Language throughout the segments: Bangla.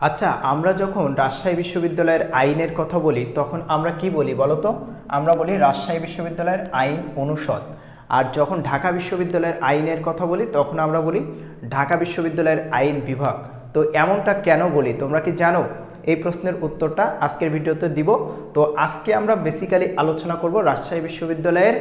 আচ্ছা আমরা যখন রাজশাহী বিশ্ববিদ্যালয়ের আইনের কথা বলি, তখন আমরা কি বলি বলো তো? আমরা বলি রাজশাহী বিশ্ববিদ্যালয়ের আইন অনুষদ। আর যখন ঢাকা বিশ্ববিদ্যালয়ের আইনের কথা বলি, তখন আমরা বলি ঢাকা বিশ্ববিদ্যালয়ের আইন বিভাগ। তো এমনটা কেন বলি? তোমরা কি জানো? এই প্রশ্নের উত্তরটা আজকের ভিডিওতে দিব। তো আজকে আমরা বেসিক্যালি আলোচনা করব রাজশাহী বিশ্ববিদ্যালয়ের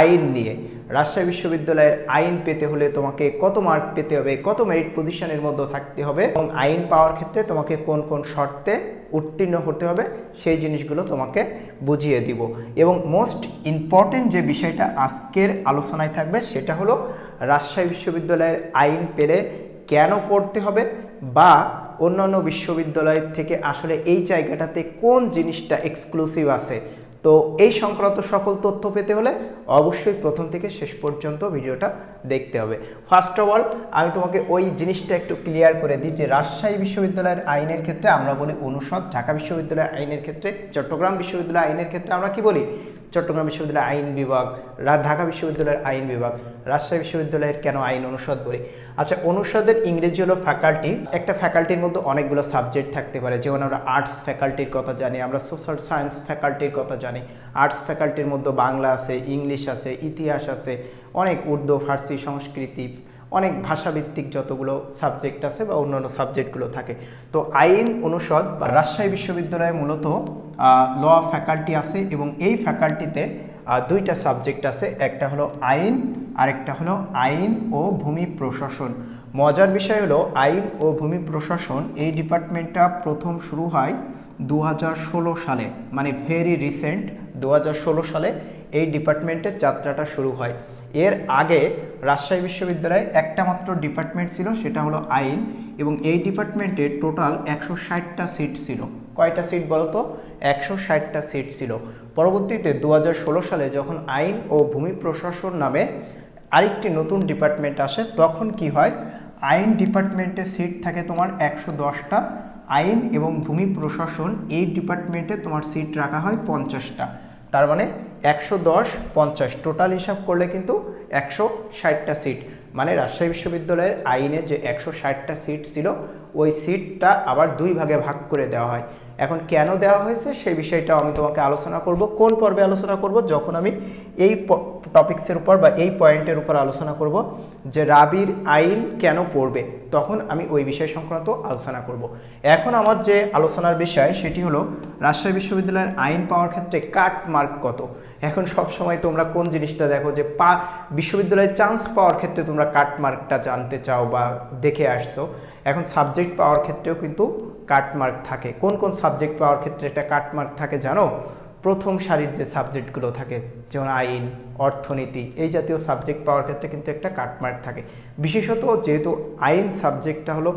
আইন নিয়ে। রাজশাহী বিশ্ববিদ্যালয়ের আইন পেতে হলে তোমাকে কত মার্ক পেতে হবে, কত মেরিট পজিশনের মধ্যে থাকতে হবে এবং আইন পাওয়ার ক্ষেত্রে তোমাকে কোন কোন শর্তে উত্তীর্ণ হতে হবে সেই জিনিসগুলো তোমাকে বুঝিয়ে দিব। এবং মোস্ট ইম্পর্টেন্ট যে বিষয়টা আজকের আলোচনায় থাকবে সেটা হলো রাজশাহী বিশ্ববিদ্যালয়ের আইন পেলে কেন পড়তে হবে বা অন্যান্য বিশ্ববিদ্যালয় থেকে আসলে এই জায়গাটাতে কোন জিনিসটা এক্সক্লুসিভ আছে? তো এই সংক্রান্ত সকল তথ্য পেতে হলে অবশ্যই প্রথম থেকে শেষ পর্যন্ত ভিডিওটা দেখতে হবে। ফার্স্ট অফ অল আমি তোমাকে ওই জিনিসটা একটু ক্লিয়ার করে দিই যে রাজশাহী বিশ্ববিদ্যালয়ের আইনের ক্ষেত্রে আমরা বলি অনুষদ, ঢাকা বিশ্ববিদ্যালয়ের আইনের ক্ষেত্রে, চট্টগ্রাম বিশ্ববিদ্যালয় আইনের ক্ষেত্রে আমরা কি বলি? চট্টগ্রাম বিশ্ববিদ্যালয়ের আইন বিভাগ ঢাকা বিশ্ববিদ্যালয়ের আইন বিভাগ, রাজশাহী বিশ্ববিদ্যালয়ের কেন আইন অনুষদ বলি। আচ্ছা অনুষদের ইংরেজি হলো ফ্যাকাল্টি একটা ফ্যাকাল্টির মধ্যে অনেকগুলো সাবজেক্ট থাকতে পারে, যেমন আমরা আর্টস ফ্যাকাল্টির কথা জানি, আমরা সোশ্যাল সায়েন্স ফ্যাকাল্টির কথা জানি। আর্টস ফ্যাকাল্টির মধ্যে বাংলা আছে, ইংলিশ আছে, ইতিহাস আছে, অনেক উর্দু, ফার্সি, সংস্কৃতি অনেক ভাষাভিত্তিক যতগুলো সাবজেক্ট আছে বা অন্যান্য সাবজেক্টগুলো থাকে। তো আইন অনুষদ বা রাজশাহী বিশ্ববিদ্যালয়ে মূলত ল ফ্যাকাল্টি আছে এবং এই ফ্যাকাল্টিতে দুইটা সাবজেক্ট আছে, একটা হলো আইন, আরেকটা হলো আইন ও ভূমি প্রশাসন। মজার বিষয় হলো আইন ও ভূমি প্রশাসন এই ডিপার্টমেন্টটা প্রথম শুরু হয় দু হাজার ষোলো সালে মানে ভেরি রিসেন্ট দু হাজার ষোলো সালে এই ডিপার্টমেন্টের যাত্রাটা শুরু হয়। এর আগে রাজশাহী বিশ্ববিদ্যালয়ে একটা মাত্র ডিপার্টমেন্ট ছিল, সেটা হলো আইন এবং এই ডিপার্টমেন্টে টোটাল একশো ষাটটা সিট ছিল। কয়টা সিট বলো তো? একশো ষাটটা সিট ছিল। পরবর্তীতে দু হাজার ষোলো সালে যখন আইন ও ভূমি প্রশাসন নামে আরেকটি নতুন ডিপার্টমেন্ট আসে, তখন কি হয়? আইন ডিপার্টমেন্টে সিট থাকে তোমার একশো দশটা, আইন এবং ভূমি প্রশাসন এই ডিপার্টমেন্টে তোমার সিট রাখা হয় পঞ্চাশটা। তার মানে একশো দশ, পঞ্চাশ। টোটাল হিসাব করলে কিন্তু একশো ষাটটা সিট মানে রাজশাহী বিশ্ববিদ্যালয়ের আইনে যে একশো ষাটটা সিট ছিল, ওই সিটটা আবার দুই ভাগে ভাগ করে দেওয়া হয়। এখন কেন দেওয়া হয়েছে সেই বিষয়টাও আমি তোমাকে আলোচনা করব। কোন পর্বে আলোচনা করব? যখন আমি এই টপিক্সের উপর বা এই পয়েন্টের উপর আলোচনা করব যে রাবির আইন কেন পড়বে তখন আমি ওই বিষয় সংক্রান্ত আলোচনা করব। এখন আমার যে আলোচনার বিষয় সেটি হলো, রাজশাহী বিশ্ববিদ্যালয়ের আইন পাওয়ার ক্ষেত্রে কাট মার্ক কত? এখন সব সময় তোমরা কোন জিনিসটা দেখো যে পা, বিশ্ববিদ্যালয়ে চান্স পাওয়ার ক্ষেত্রে তোমরা কাট মার্কটা জানতে চাও বা দেখে আসছো। এখন সাবজেক্ট পাওয়ার ক্ষেত্রেও কিন্তু কাটমার্ক থাকে। কোন কোন সাবজেক্ট পাওয়ার ক্ষেত্রে একটা কাটমার্ক থাকে জানো? প্রথম সারির যে সাবজেক্টগুলো থাকে, যেমন আইন, অর্থনীতি, এই জাতীয় সাবজেক্ট পাওয়ার ক্ষেত্রে কিন্তু একটা কাটমার্ক থাকে। বিশেষত যেহেতু আইন সাবজেক্টটা হলো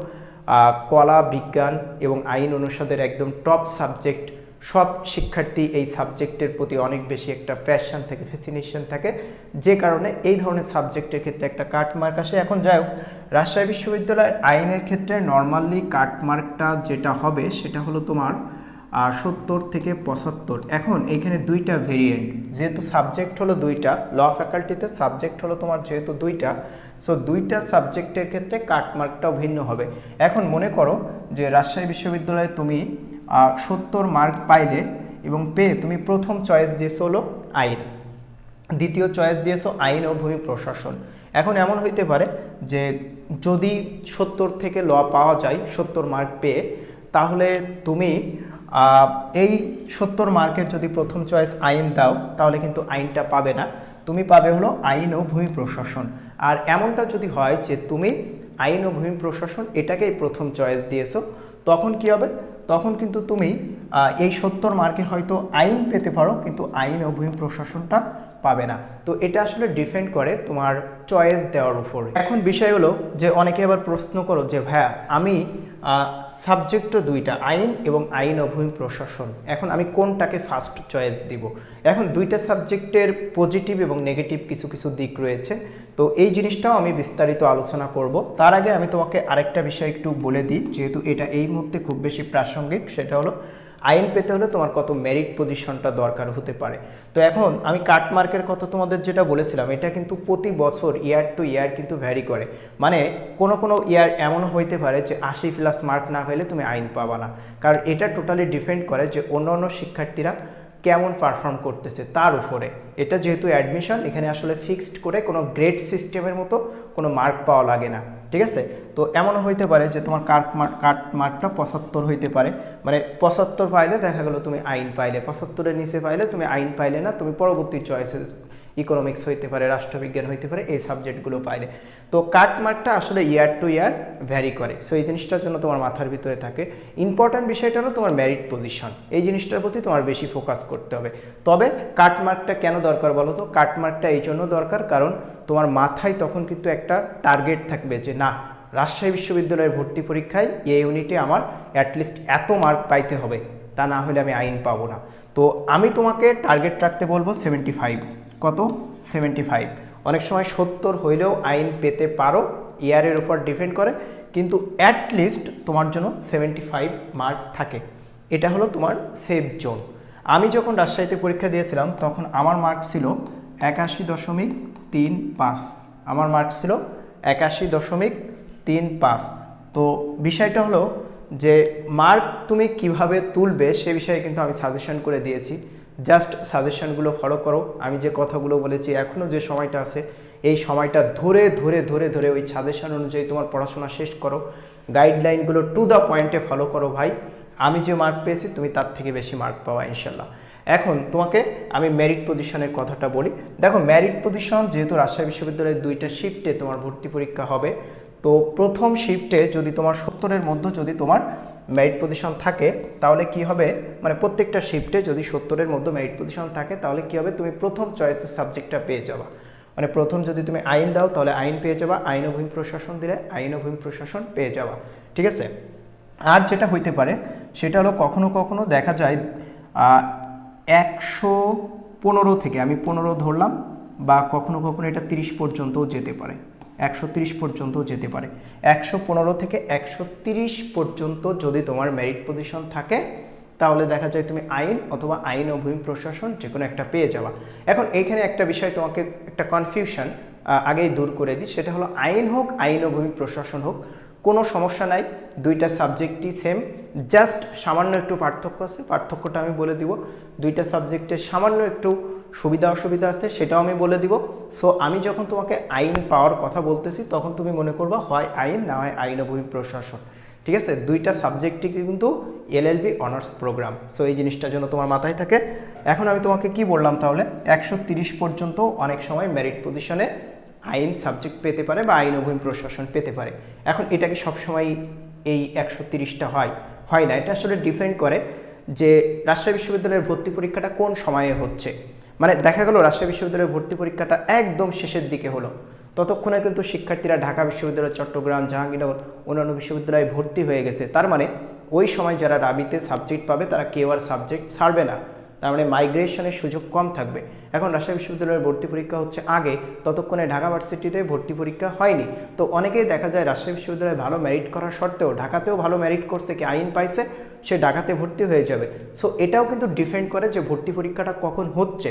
কলা, বিজ্ঞান এবং আইন অনুষদের একদম টপ সাবজেক্ট সব শিক্ষার্থী এই সাবজেক্টের প্রতি অনেক বেশি একটা প্যাশন থাকে ফ্যাসিনেশন থাকে। যে কারণে এই ধরনের সাবজেক্টের ক্ষেত্রে একটা কাটমার্ক আসে। এখন যাই হোক, রাজশাহী বিশ্ববিদ্যালয়ের আইনের ক্ষেত্রে নর্মালি কাটমার্কটা যেটা হবে সেটা হলো তোমার সত্তর থেকে পঁচাত্তর। এখন এইখানে দুইটা ভেরিয়েন্ট যেহেতু সাবজেক্ট হলো দুইটা ল ফ্যাকাল্টিতে সাবজেক্ট হলো তোমার যেহেতু দুইটা সো দুইটা সাবজেক্টের ক্ষেত্রে কাটমার্কটাও ভিন্ন হবে। এখন মনে করো যে রাজশাহী বিশ্ববিদ্যালয়ে তুমি সত্তর মার্ক পাইলে এবং পেয়ে তুমি প্রথম চয়েস দিয়েছ হলো আইন। দ্বিতীয় চয়েস দিয়েছ আইন ও ভূমি প্রশাসন। এখন এমন হইতে পারে যে যদি সত্তর থেকে ল পাওয়া যায়, সত্তর মার্ক পেয়ে, তাহলে তুমি এই সত্তর মার্কের যদি প্রথম চয়েস আইন দাও, তাহলে কিন্তু আইনটা পাবে না। তুমি পাবে হলো আইন ও ভূমি প্রশাসন। আর এমনটা যদি হয় যে তুমি আইন ও ভূমি প্রশাসন এটাকেই প্রথম চয়েস দিয়েছ, তখন কি হবে? তখন কিন্তু তুমি এই সত্তর মার্কে হয়তো আইন পেতে পারো, কিন্তু আইন ও ভূমি প্রশাসনটা পাবে না। তো এটা আসলে ডিপেন্ড করে তোমার চয়েস দেওয়ার উপর। এখন বিষয় হলো যে, অনেকে আবার প্রশ্ন করো যে, ভাইয়া, আমি সাবজেক্টও দুইটা, আইন এবং আইন ও ভূমি প্রশাসন। এখন আমি কোনটাকে ফার্স্ট চয়েস দিব? এখন দুইটা সাবজেক্টের পজিটিভ এবং নেগেটিভ কিছু কিছু দিক রয়েছে। তো এই জিনিসটাও আমি বিস্তারিত আলোচনা করব। তার আগে আমি তোমাকে আরেকটা বিষয় একটু বলে দিই, যেহেতু এটা এই মুহূর্তে খুব বেশি প্রাসঙ্গিক, সেটা হলো আইন পেতে হলে তোমার কত মেরিট পজিশনটা দরকার হতে পারে। তো এখন আমি কাট মার্কের কথা তোমাদের যেটা বলেছিলাম, এটা কিন্তু প্রতি বছর ইয়ার টু ইয়ার কিন্তু ভ্যারি করে। মানে কোনো কোনো ইয়ার এমন হইতে পারে যে আশি প্লাস মার্ক না হলে তুমি আইন পাবা না। কারণ এটা টোটালি ডিপেন্ড করে যে অন্য অন্য শিক্ষার্থীরা কেমন পারফর্ম করতেছে তার উপরে। এটা যেহেতু অ্যাডমিশন এখানে আসলে ফিক্সড করে কোনো গ্রেড সিস্টেমের মতো কোনো মার্ক পাওয়া লাগে না। ঠিক আছে? তো এমনও হইতে পারে যে তোমার কাট মার্ক কাট মার্কটা পঁচাত্তর হইতে পারে। মানে পঁচাত্তর পাইলে দেখা গেলো তুমি আইন পাইলে, পঁচাত্তরের নিচে পাইলে তুমি আইন পাইলে না, তুমি পরবর্তী চয়েসে ইকোনমিক্স হইতে পারে, রাষ্ট্রবিজ্ঞান হইতে পারে, এই সাবজেক্টগুলো পাইলে। তো কাট মার্কটা আসলে ইয়ার টু ইয়ার ভ্যারি করে। সো এই জিনিসটার জন্য তোমার মাথার ভিতরে থাকে। ইম্পর্ট্যান্ট বিষয়টা হলো তোমার মেরিট পজিশন এই জিনিসটার প্রতি তোমার বেশি ফোকাস করতে হবে। তবে কাট মার্কটা কেন দরকার বলো তো? কাট মার্কটা এই জন্য দরকার কারণ তোমার মাথায় তখন কিন্তু একটা টার্গেট থাকবে যে, না, রাজশাহী বিশ্ববিদ্যালয়ের ভর্তি পরীক্ষায় এই ইউনিটে আমার অ্যাটলিস্ট এত মার্ক পাইতে হবে। তা না হলে আমি আইন পাবো না। তো আমি তোমাকে টার্গেট রাখতে বলব সেভেন্টি ফাইভ কত? সেভেন্টি ফাইভ অনেক সময় সত্তর হইলেও আইন পেতে পারো, ইয়ারের উপর ডিপেন্ড করে, কিন্তু অ্যাটলিস্ট তোমার জন্য সেভেন্টি ফাইভ মার্ক থাকে। এটা হলো তোমার সেফ জোন আমি যখন রাজশাহীতে পরীক্ষা দিয়েছিলাম, তখন আমার মার্ক ছিল একাশি দশমিক তিন পাঁচ। আমার মার্ক ছিল একাশি দশমিক তিন পাঁচ। তো বিষয়টা হলো যে মার্ক তুমি কীভাবে তুলবে, সে বিষয়ে কিন্তু আমি সাজেশন করে দিয়েছি। জাস্ট সাজেশনগুলো ফলো করো। আমি যে কথাগুলো বলেছি এখনও যে সময়টা আছে, এই সময়টা ধরে ধরে ধরে ধরে ওই সাজেশন অনুযায়ী তোমার পড়াশোনা শেষ করো। গাইডলাইনগুলো টু দ্য পয়েন্টে ফলো করো ভাই। আমি যে মার্ক পেয়েছি, তুমি তার থেকে বেশি মার্ক পাওয়া ইনশাল্লাহ এখন তোমাকে আমি ম্যারিট পজিশনের কথাটা বলি। দেখো ম্যারিট পজিশন যেহেতু রাজশাহী বিশ্ববিদ্যালয়ের দুইটা শিফটে তোমার ভর্তি পরীক্ষা হবে তো প্রথম শিফটে যদি তোমার সত্তরের মধ্যে যদি তোমার মেরিট পজিশন থাকে, তাহলে কি হবে? মানে প্রত্যেকটা শিফটে যদি সত্তরের মধ্যে মেরিট পজিশন থাকে, তাহলে কি হবে? তুমি প্রথম চয়েসের সাবজেক্টটা পেয়ে যাবা। মানে প্রথম যদি তুমি আইন দাও, তাহলে আইন পেয়ে যাবা, আইন ও ভূমি প্রশাসন দিলে আইন ও ভূমি প্রশাসন পেয়ে যাবা। ঠিক আছে? আর যেটা হইতে পারে, সেটা হলো কখনো কখনো দেখা যায় একশো পনেরো থেকে, আমি পনেরো ধরলাম, বা কখনো কখনো এটা তিরিশ পর্যন্তও যেতে পারে। একশো পর্যন্ত যেতে পারে। একশো পনেরো থেকে একশো পর্যন্ত যদি তোমার মেরিট পজিশন থাকে, তাহলে দেখা যায় তুমি আইন অথবা আইন ও ভূমি প্রশাসন যে কোনো একটা পেয়ে যাওয়া এখন এইখানে একটা বিষয় তোমাকে একটা কনফিউশন আগেই দূর করে দিই। সেটা হলো আইন হোক, আইন ও ভূমি প্রশাসন হোক, কোনো সমস্যা নাই। দুইটা সাবজেক্টই সেম জাস্ট সামান্য একটু পার্থক্য আছে। পার্থক্যটা আমি বলে দিব। দুইটা সাবজেক্টের সামান্য একটু সুবিধা অসুবিধা আছে সেটাও আমি বলে দিব। সো আমি যখন তোমাকে আইন পাওয়ার কথা বলতেছি, তখন তুমি মনে করবা হয় আইন না হয় আইন ও ভূমি প্রশাসন। ঠিক আছে? দুইটা সাবজেক্টই কিন্তু এলএলবি অনার্স প্রোগ্রাম সো এই জিনিসটার জন্য তোমার মাথায় থাকে। এখন আমি তোমাকে কি বললাম তাহলে? একশো পর্যন্ত অনেক সময় মেরিট পজিশনে আইন সাবজেক্ট পেতে পারে বা আইন ও ভূমি প্রশাসন পেতে পারে। এখন এটা কি সবসময় এই একশো তিরিশটা হয়? হয় না। এটা আসলে ডিপেন্ড করে যে রাজশাহী বিশ্ববিদ্যালয়ের ভর্তি পরীক্ষাটা কোন সময়ে হচ্ছে? মানে দেখা গেল রাজশাহী বিশ্ববিদ্যালয়ের ভর্তি পরীক্ষাটা একদম শেষের দিকে হলো। ততক্ষণে কিন্তু শিক্ষার্থীরা ঢাকা বিশ্ববিদ্যালয়, চট্টগ্রাম, জাহাঙ্গীরনগর অন্যান্য বিশ্ববিদ্যালয়ে ভর্তি হয়ে গেছে। তার মানে ওই সময় যারা রাবিতে সাবজেক্ট পাবে, তারা কেউ আর সাবজেক্ট ছাড়বে না। তার মানে মাইগ্রেশনের সুযোগ কম থাকবে। এখন রাজশাহী বিশ্ববিদ্যালয়ের ভর্তি পরীক্ষা হচ্ছে আগে, ততক্ষণে ঢাকা ভার্সিটিতে ভর্তি পরীক্ষা হয়নি। তো অনেকেই দেখা যায় রাজশাহী বিশ্ববিদ্যালয়ে ভালো মেরিট করা সত্ত্বেও ঢাকাতেও ভালো মেরিট করছে, কি আইন পাইছে সে ঢাকাতে ভর্তি হয়ে যাবে। সো এটাও কিন্তু ডিপেন্ড করে যে ভর্তি পরীক্ষাটা কখন হচ্ছে।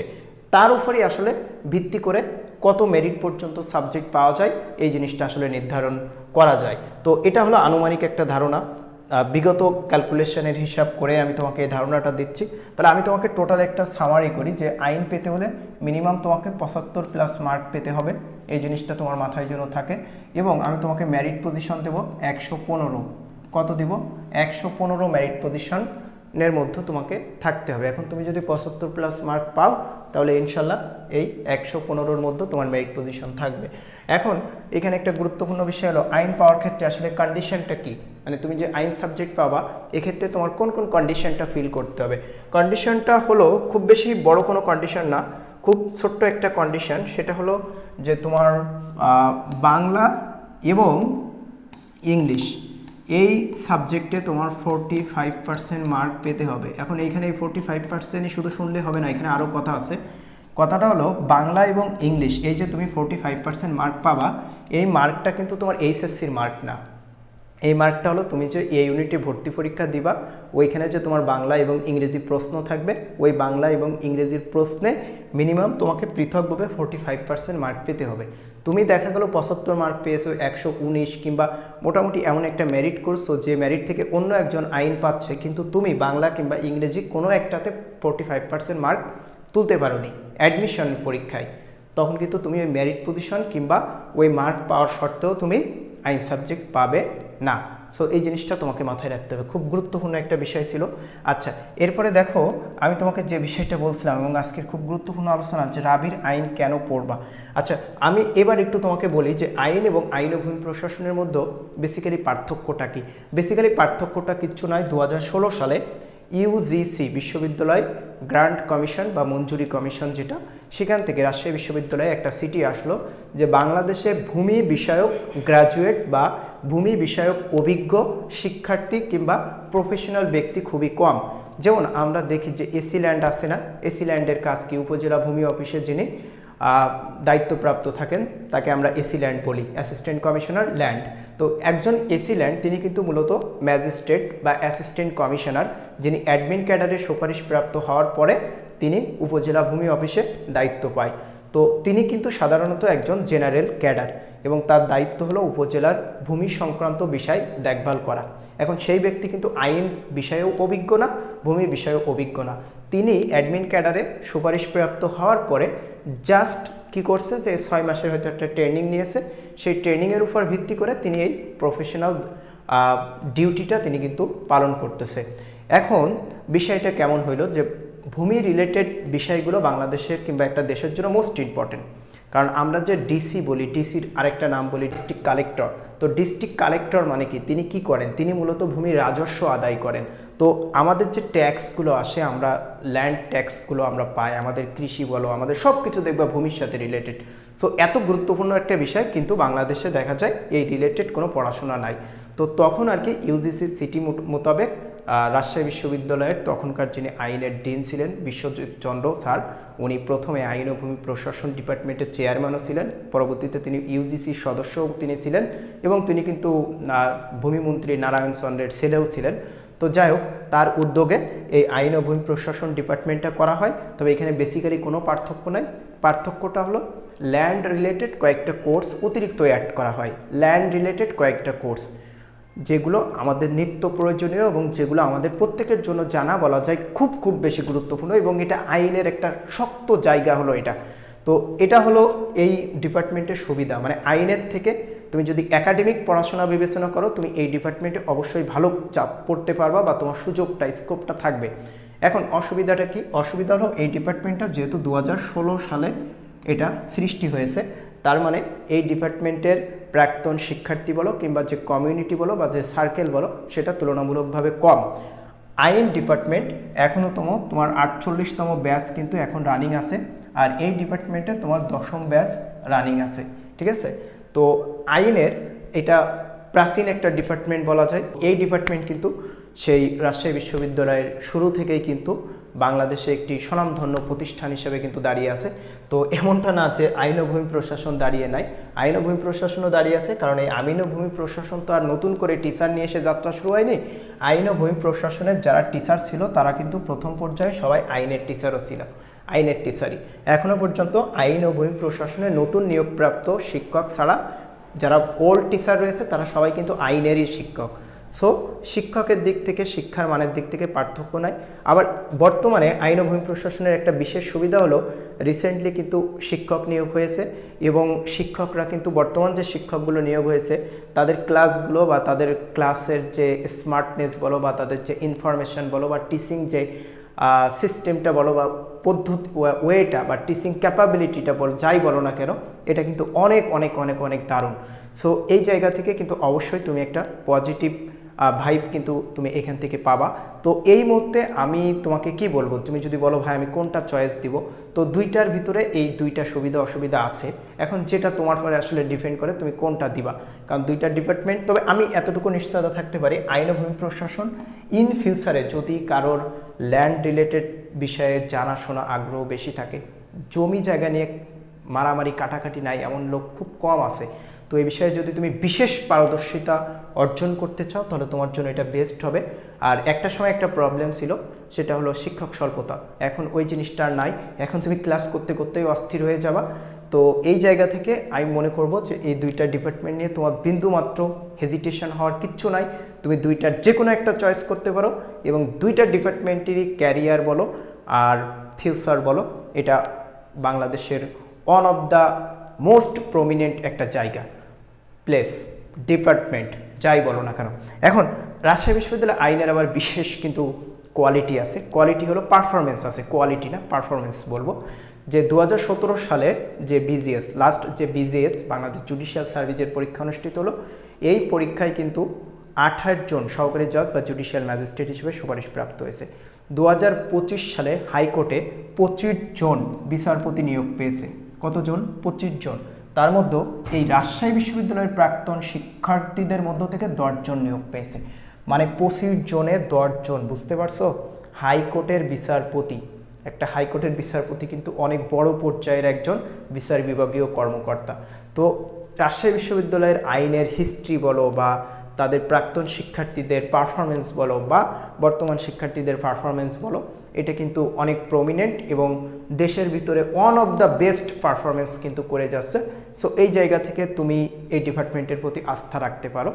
তার উপরেই আসলে ভিত্তি করে কত মেরিট পর্যন্ত সাবজেক্ট পাওয়া যায়, এই জিনিসটা আসলে নির্ধারণ করা যায়। তো এটা হলো আনুমানিক একটা ধারণা। বিগত ক্যালকুলেশনের হিসাব করে আমি তোমাকে এই ধারণাটা দিচ্ছি। তাহলে আমি তোমাকে টোটাল একটা সামারি করি যে আইন পেতে হলে মিনিমাম তোমাকে পঁচাত্তর প্লাস মার্ক পেতে হবে। এই জিনিসটা তোমার মাথায় যেন থাকে। এবং আমি তোমাকে ম্যারিট পজিশন দেবো একশো পনেরো। কত দিব? একশো পনেরো মেরিট পজিশনের মধ্যে তোমাকে থাকতে হবে। এখন তুমি যদি পঁচাত্তর প্লাস মার্ক পাও, তাহলে ইনশাল্লাহ এই একশো পনেরোর মধ্যে তোমার মেরিট পজিশন থাকবে। এখন, এখানে একটা গুরুত্বপূর্ণ বিষয় হলো, আইন পাওয়ার ক্ষেত্রে আসলে কন্ডিশনটা কী? মানে তুমি যে আইন সাবজেক্ট পাবা, এক্ষেত্রে তোমার কোন কোন কন্ডিশনটা ফিল করতে হবে? কন্ডিশনটা হলো, খুব বেশি বড় কোনো কন্ডিশন না, খুব ছোট্ট একটা কন্ডিশন সেটা হলো যে তোমার বাংলা এবং ইংলিশ। এই সাবজেক্টে তোমার ফোরটি ফাইভ পার্সেন্ট মার্ক পেতে হবে। এখন এইখানে এই ফোরটি ফাইভ পার্সেন্টই শুধু শুনলে হবে না, এখানে আরও কথা আছে। কথাটা হলো বাংলা এবং ইংলিশ, এই যে তুমি ফোরটি ফাইভ পার্সেন্ট মার্ক পাবা, এই মার্কটা কিন্তু তোমার এইচএসসির মার্ক না। এই মার্কটা হলো তুমি যে এই ইউনিটে ভর্তি পরীক্ষা দিবা, ওইখানে যে তোমার বাংলা এবং ইংরেজি প্রশ্ন থাকবে, ওই বাংলা এবং ইংরেজির প্রশ্নে মিনিমাম তোমাকে পৃথকভাবে ফোর্টি ফাইভ পার্সেন্ট মার্ক পেতে হবে। তুমি দেখা গেলো পঁচাত্তর মার্ক পেয়েছ, একশো উনিশ কিংবা মোটামুটি এমন একটা মেরিট করছ যে মেরিট থেকে অন্য একজন আইন পাচ্ছে, কিন্তু তুমি বাংলা কিংবা ইংরেজি কোনো একটাতে ফোর্টি ফাইভ পার্সেন্ট মার্ক তুলতে পারোনি অ্যাডমিশন পরীক্ষায়। তখন কিন্তু তুমি ওই মেরিট পজিশন কিংবা ওই মার্ক পাওয়ার সত্ত্বেও তুমি আইন সাবজেক্ট পাবে। না সো এই জিনিসটা তোমাকে মাথায় রাখতে হবে। খুব গুরুত্বপূর্ণ একটা বিষয় ছিল। আচ্ছা এরপরে দেখো, আমি তোমাকে যে বিষয়টা বলছিলাম এবং আজকের খুব গুরুত্বপূর্ণ আলোচনা যে রাবির আইন কেন পড়বা। আচ্ছা আমি এবার একটু তোমাকে বলি যে আইন এবং আইন ও ভূমি প্রশাসনের মধ্যে বেসিক্যালি পার্থক্যটা কি? বেসিক্যালি পার্থক্যটা কিচ্ছু নয়। দু সালে ইউজিসি বিশ্ববিদ্যালয় গ্রান্ট কমিশন বা মঞ্জুরি কমিশন যেটা সেখান থেকে রাজশাহী বিশ্ববিদ্যালয়ে একটা সিটি আসলো যে বাংলাদেশে ভূমি বিষয়ক গ্র্যাজুয়েট বা ভূমি বিষয়ক অভিজ্ঞ শিক্ষার্থী কিংবা প্রফেশনাল ব্যক্তি খুবই কম। যেমন আমরা দেখি যে এসি ল্যান্ড আছে না? এসি ল্যান্ডের কাজ কি? উপজেলা ভূমি অফিসে যিনি দায়িত্বপ্রাপ্ত থাকেন, তাকে আমরা এসি ল্যান্ড বলি, অ্যাসিস্ট্যান্ট কমিশনার ল্যান্ড। তো একজন এসি ল্যান্ড, তিনি কিন্তু মূলত ম্যাজিস্ট্রেট বা অ্যাসিস্ট্যান্ট কমিশনার, যিনি অ্যাডমিন ক্যাডারের সুপারিশপ্রাপ্ত হওয়ার পরে তিনি উপজেলা ভূমি অফিসে দায়িত্ব পায়। তো তিনি কিন্তু সাধারণত একজন জেনারেল ক্যাডার এবং তার দায়িত্ব হলো উপজেলার ভূমি সংক্রান্ত বিষয় দেখভাল করা। এখন সেই ব্যক্তি কিন্তু আইন বিষয়েও অভিজ্ঞ না, ভূমি বিষয়েও অভিজ্ঞ না। তিনি অ্যাডমিন ক্যাডারে সুপারিশপ্রাপ্ত হওয়ার পরে জাস্ট কি করছে যে ছয় মাসের হয়তো একটা ট্রেনিং নিয়েছে, সেই ট্রেনিংয়ের উপর ভিত্তি করে তিনি এই প্রফেশনাল ডিউটিটা তিনি কিন্তু পালন করতেছে। এখন বিষয়টা কেমন হইল যে ভূমি রিলেটেড বিষয়গুলো বাংলাদেশের কিংবা একটা দেশের জন্য মোস্ট ইম্পর্টেন্ট কারণ আমরা যে ডিসি বলি ডিসির আরেকটা নাম বলি ডিস্ট্রিক্ট কালেক্টর তো ডিস্ট্রিক্ট কালেক্টর মানে কি? তিনি কি করেন? তিনি মূলত ভূমির রাজস্ব আদায় করেন। তো আমাদের যে ট্যাক্সগুলো আসে, আমরা ল্যান্ড ট্যাক্সগুলো আমরা পাই, আমাদের কৃষি বলো, আমাদের সব কিছু দেখবা ভূমির সাথে রিলেটেড সো এত গুরুত্বপূর্ণ একটা বিষয়, কিন্তু বাংলাদেশে দেখা যায় এই রিলেটেড কোনো পড়াশোনা নাই। তো তখন আর কি ইউজিসি সিটি মোতাবেক রাজশাহী বিশ্ববিদ্যালয়ের তখনকার যিনি আইনের ডিন ছিলেন, বিশ্বজিৎ চন্দ্র স্যার, উনি প্রথমে আইন ও ভূমি প্রশাসন ডিপার্টমেন্টের চেয়ারম্যানও ছিলেন। পরবর্তীতে তিনি ইউজিসির সদস্যও তিনি ছিলেন এবং তিনি কিন্তু ভূমিমন্ত্রী নারায়ণ চন্দ্রের ছেলেও ছিলেন। তো যাই হোক, তার উদ্যোগে এই আইন ও ভূমি প্রশাসন ডিপার্টমেন্টটা করা হয়। তবে এখানে বেসিক্যালি কোনো পার্থক্য নাই। পার্থক্যটা হলো ল্যান্ড রিলেটেড কয়েকটা কোর্স অতিরিক্ত অ্যাড করা হয়। ল্যান্ড রিলেটেড কয়েকটা কোর্স যেগুলো আমাদের নিত্য প্রয়োজনীয় এবং যেগুলো আমাদের প্রত্যেকের জন্য জানা বলা যায় খুব খুব বেশি গুরুত্বপূর্ণ এবং এটা আইনের একটা শক্ত জায়গা হলো এটা। তো এটা হলো এই ডিপার্টমেন্টের সুবিধা। মানে আইনের থেকে তুমি যদি একাডেমিক পড়াশোনা বিবেচনা করো, তুমি এই ডিপার্টমেন্টে অবশ্যই ভালো চাপ পড়তে পারবা বা তোমার সুযোগটা, স্কোপটা থাকবে। এখন অসুবিধাটা কি? অসুবিধা হলো এই ডিপার্টমেন্টটা যেহেতু দু হাজার ষোলো সালে এটা সৃষ্টি হয়েছে তার মানে এই ডিপার্টমেন্টের প্রাক্তন শিক্ষার্থী বলো কিংবা যে কমিউনিটি বলো বা যে সার্কেল বলো, সেটা তুলনামূলকভাবে কম। আইন ডিপার্টমেন্ট এখনও তম তোমার আটচল্লিশতম ব্যাচ কিন্তু এখন রানিং আছে, আর এই ডিপার্টমেন্টে তোমার দশম ব্যাচ রানিং আছে, ঠিক আছে? তো আইনের এটা প্রাচীন একটা ডিপার্টমেন্ট বলা যায়। এই ডিপার্টমেন্ট কিন্তু সেই রাজশাহী বিশ্ববিদ্যালয়ের শুরু থেকেই কিন্তু বাংলাদেশে একটি স্বনামধন্য প্রতিষ্ঠান হিসেবে কিন্তু দাঁড়িয়ে আছে। তো এমনটা না যে আইন ও ভূমি প্রশাসন দাঁড়িয়ে নাই। আইন ও ভূমি প্রশাসনও দাঁড়িয়ে আছে, কারণ এই আইন ও ভূমি প্রশাসন তো আর নতুন করে টিচার নিয়ে এসে যাত্রা শুরু হয়নি। আইন ও ভূমি প্রশাসনের যারা টিচার ছিল, তারা কিন্তু প্রথম পর্যায়ে সবাই আইনের টিচারও ছিল, আইনের টিচারই এখনও পর্যন্ত আইন ও ভূমি প্রশাসনে নতুন নিয়োগপ্রাপ্ত শিক্ষক ছাড়া যারা ওল্ড টিচার রয়েছে, তারা সবাই কিন্তু আইনেরই শিক্ষক। সো শিক্ষকের দিক থেকে, শিক্ষার মানের দিক থেকে পার্থক্য নাই। আবার বর্তমানে আইন ও ভূমি প্রশাসনের একটা বিশেষ সুবিধা হলো রিসেন্টলি কিন্তু শিক্ষক নিয়োগ হয়েছে এবং শিক্ষকরা কিন্তু বর্তমান যে শিক্ষকগুলো নিয়োগ হয়েছে, তাদের ক্লাসগুলো বা তাদের ক্লাসের যে স্মার্টনেস বলো বা তাদের যে ইনফরমেশন বলো বা টিচিং যে সিস্টেমটা বলো বা পদ্ধতি ওয়েটা বা টিচিং ক্যাপাবিলিটিটা বলো, যাই বলো না কেন, এটা কিন্তু অনেক অনেক অনেক অনেক দারুণ। সো এই জায়গা থেকে কিন্তু অবশ্যই তুমি একটা পজিটিভ ভাইব কিন্তু তুমি এখান থেকে পাবা। তো এই মুহূর্তে আমি তোমাকে কি বলব? তুমি যদি বলো, ভাই, আমি কোনটা চয়েস দিব? তো দুইটার ভিতরে এই দুইটা সুবিধা, অসুবিধা আছে। এখন যেটা তোমার পরে আসলে ডিপেন্ড করে, তুমি কোনটা দিবা? কারণ দুইটা ডিপার্টমেন্ট তবে আমি এতটুকু নিশ্চয়তা থাকতে পারি, আইন ও ভূমি প্রশাসন ইন ফিউচারে যদি কারোর ল্যান্ড রিলেটেড বিষয়ে জানাশোনা আগ্রহ বেশি থাকে। জমি জায়গা নিয়ে মারামারি, কাটাকাটি নাই, এমন লোক খুব কম আছে। তো এই বিষয়ে যদি তুমি বিশেষ পারদর্শিতা অর্জন করতে চাও, তাহলে তোমার জন্য এটা বেস্ট হবে। আর একটা সময় একটা প্রবলেম ছিল, সেটা হলো শিক্ষক স্বল্পতা। এখন ওই জিনিসটা আর নাই। এখন তুমি ক্লাস করতে করতেই অস্থির হয়ে যাবা। তো এই জায়গা থেকে আমি মনে করব যে এই দুইটা ডিপার্টমেন্ট নিয়ে তোমার বিন্দুমাত্র হেজিটেশন হওয়ার কিচ্ছু নাই। তুমি দুইটার যে কোনো একটা চয়েস করতে পারো এবং দুইটা ডিপার্টমেন্টেরই ক্যারিয়ার বলো আর ফিউচার বলো, এটা বাংলাদেশের one of the most prominent একটা জায়গা। প্লেস ডিপার্টমেন্ট যাই বলো না কেন। এখন, রাজশাহী বিশ্ববিদ্যালয় আইনের আবার বিশেষ কিন্তু কোয়ালিটি আছে। কোয়ালিটি হলো পারফরমেন্স আছে। কোয়ালিটি না পারফরমেন্স বলব। যে দু হাজার সতেরো সালে যে বিজিএস লাস্ট যে বিজিএস বাংলাদেশ জুডিশিয়াল সার্ভিসের পরীক্ষা অনুষ্ঠিত হলো। এই পরীক্ষায় কিন্তু আঠাশ জন সহকারী জজ বা জুডিশিয়াল ম্যাজিস্ট্রেট হিসেবে সুপারিশ প্রাপ্ত হয়েছে। দু হাজার পঁচিশ সালে হাইকোর্টে পঁচিশ জন বিচারপতি নিয়োগ পেয়েছে। কতজন? পঁচিশ জন। তার মধ্যে এই রাজশাহী বিশ্ববিদ্যালয়ের প্রাক্তন শিক্ষার্থীদের মধ্য থেকে দশজন নিয়োগ পেয়েছে। মানে পঁচিশ জনে দশজন, বুঝতে পারছ? হাইকোর্টের বিচারপতি, একটা হাইকোর্টের বিচারপতি কিন্তু অনেক বড় পর্যায়ের একজন বিচার বিভাগীয় কর্মকর্তা। তো রাজশাহী বিশ্ববিদ্যালয়ের আইনের হিস্ট্রি বলো বা তাদের প্রাক্তন শিক্ষার্থীদের পারফরমেন্স বলো বা বর্তমান শিক্ষার্থীদের পারফরমেন্স বলো, এটা কিন্তু অনেক প্রমিনেন্ট এবং দেশের ভিতরে one of the best performance কিন্তু করে যাচ্ছে। সো এই জায়গা থেকে তুমি এই ডিপার্টমেন্টের প্রতি আস্থা রাখতে পারো।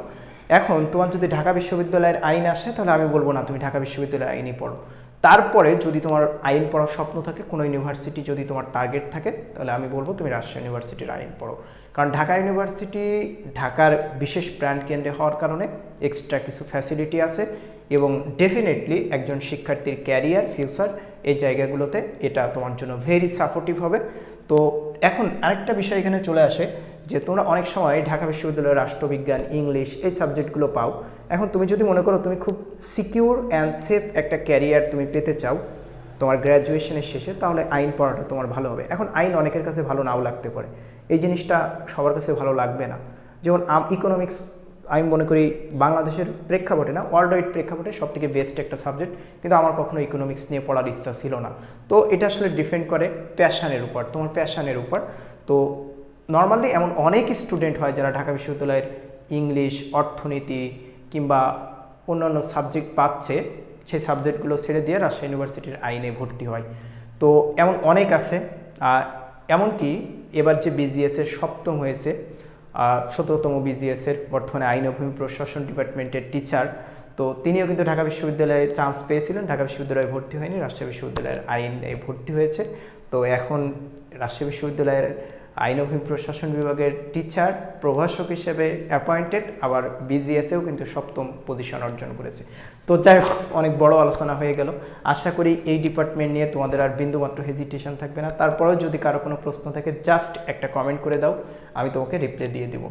এখন তোমার যদি ঢাকা বিশ্ববিদ্যালয়ের আইন আসে, তাহলে আমি বলব না, তুমি ঢাকা বিশ্ববিদ্যালয়ের আইনই পড়ো। তারপরে যদি তোমার আইন পড়ার স্বপ্ন থাকে, কোনো ইউনিভার্সিটি যদি তোমার টার্গেট থাকে, তাহলে আমি বলব তুমি রাজশাহী ইউনিভার্সিটির আইন পড়ো। কারণ ঢাকা ইউনিভার্সিটি ঢাকার বিশেষ ব্র্যান্ড কেন্দ্রে হওয়ার কারণে এক্সট্রা কিছু ফ্যাসিলিটি আছে এবং ডেফিনেটলি একজন শিক্ষার্থীর ক্যারিয়ার ফিউচার এই জায়গাগুলোতে এটা তোমার জন্য ভেরি সাপোর্টিভ হবে। তো এখন আরেকটা বিষয় এখানে চলে আসে যে তোমরা অনেক সময় ঢাকা বিশ্ববিদ্যালয়ের রাষ্ট্রবিজ্ঞান, ইংলিশ এই সাবজেক্টগুলো পাও। এখন তুমি যদি মনে করো তুমি খুব সিকিউর অ্যান্ড সেফ একটা ক্যারিয়ার তুমি পেতে চাও তোমার গ্র্যাজুয়েশনের শেষে তাহলে আইন পড়াটা তোমার ভালো হবে। এখন আইন অনেকের কাছে ভালো নাও লাগতে পারে। এই জিনিসটা সবার কাছে ভালো লাগবে না। যেমন ইকোনমিক্স আমি মনে করি বাংলাদেশের প্রেক্ষাপটে না ওয়ার্ল্ড ওয়াইড প্রেক্ষাপটে সব থেকে বেস্ট একটা সাবজেক্ট কিন্তু আমার কখনো ইকোনমিক্স নিয়ে পড়ার ইচ্ছা ছিল না। তো এটা আসলে ডিপেন্ড করে প্যাশানের উপর, তোমার প্যাশানের উপর। তো নর্মালি এমন অনেক স্টুডেন্ট হয় যারা ঢাকা বিশ্ববিদ্যালয়ের ইংলিশ অর্থনীতি কিংবা অন্যান্য সাবজেক্ট পাচ্ছে সেই সাবজেক্টগুলো ছেড়ে দিয়ে রাজশাহী ইউনিভার্সিটির আইনে ভর্তি হয়। তো এমন অনেক আছে এমনকি এবার যে বিজিএসের সপ্তম হয়েছে সতেরোতম বিজিএসের বর্তমানে আইন ও ভূমি প্রশাসন ডিপার্টমেন্টের টিচার, তো তিনিও কিন্তু ঢাকা বিশ্ববিদ্যালয়ে চান্স পেয়েছিলেন। ঢাকা বিশ্ববিদ্যালয়ে ভর্তি হয়নি, রাজশাহী বিশ্ববিদ্যালয়ের আইনে ভর্তি হয়েছে। তো এখন রাজশাহী বিশ্ববিদ্যালয়ের আইন ও প্রশাসন বিভাগের টিচার প্রভাষক হিসেবে অ্যাপয়েন্টেড আবার বিজিএসেও কিন্তু সপ্তম পজিশন অর্জন করেছে। তো যাই অনেক বড় আলোচনা হয়ে গেল। আশা করি এই ডিপার্টমেন্ট নিয়ে তোমাদের আর বিন্দুমাত্র হেজিটেশন থাকবে না। তারপরেও যদি কারও কোনো প্রশ্ন থাকে জাস্ট একটা কমেন্ট করে দাও, আমি তোমাকে রিপ্লাই দিয়ে দিব।